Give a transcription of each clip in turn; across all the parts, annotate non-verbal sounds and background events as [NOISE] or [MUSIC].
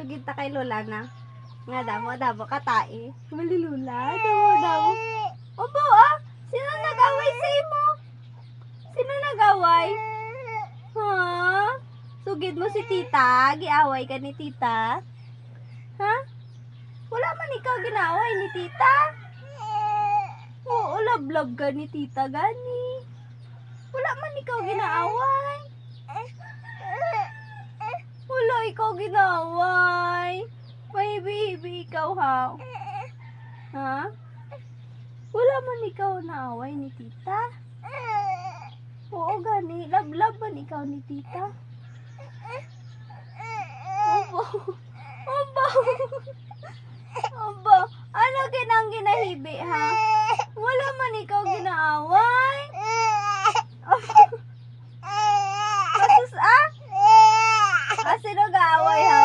Sugid ta kay Lola na. Nga damo, damo ka tae. Mali Lola, damo, damo. Obo ah, sino nag-away sa imo? Sino nag-away? Ha? Sugid mo si tita? Giaway ka ni tita? Ha? Wala man ikaw ginaway ni tita? Oo, love-love ka ni tita gani. Wala man ikaw ginaaway. Wala ikaw ginaway. Baby ikaw ha. Ha? Wala man ikaw naaway ni tita. Oo gani, love-love man ikaw ni tita. Obo. Obo. Obo. Ano ginang ginahibi ha? Wala man ikaw ginaaway. Kasus ah? Ah, sino gaaway ha?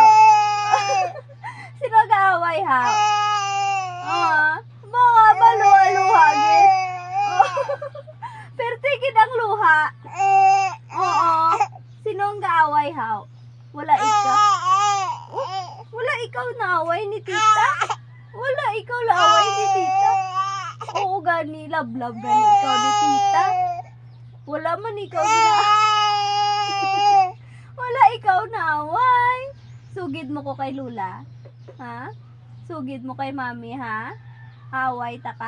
[LAUGHS] sino gaaway ha? Ah, mga baluha-luha gid. [LAUGHS] Pero tigid ang luha. Oo. Sinong ha? Wala ikaw. Wala ikaw naaway ni tita. Wala ikaw naaway ni tita. Oo gani, love-love gani ikaw ni tita. Wala man ikaw gina... Wala ikaw naaway. Sugid mo ko kay Lula. Ha? Sugid mo kay mami ha? Away ta ka.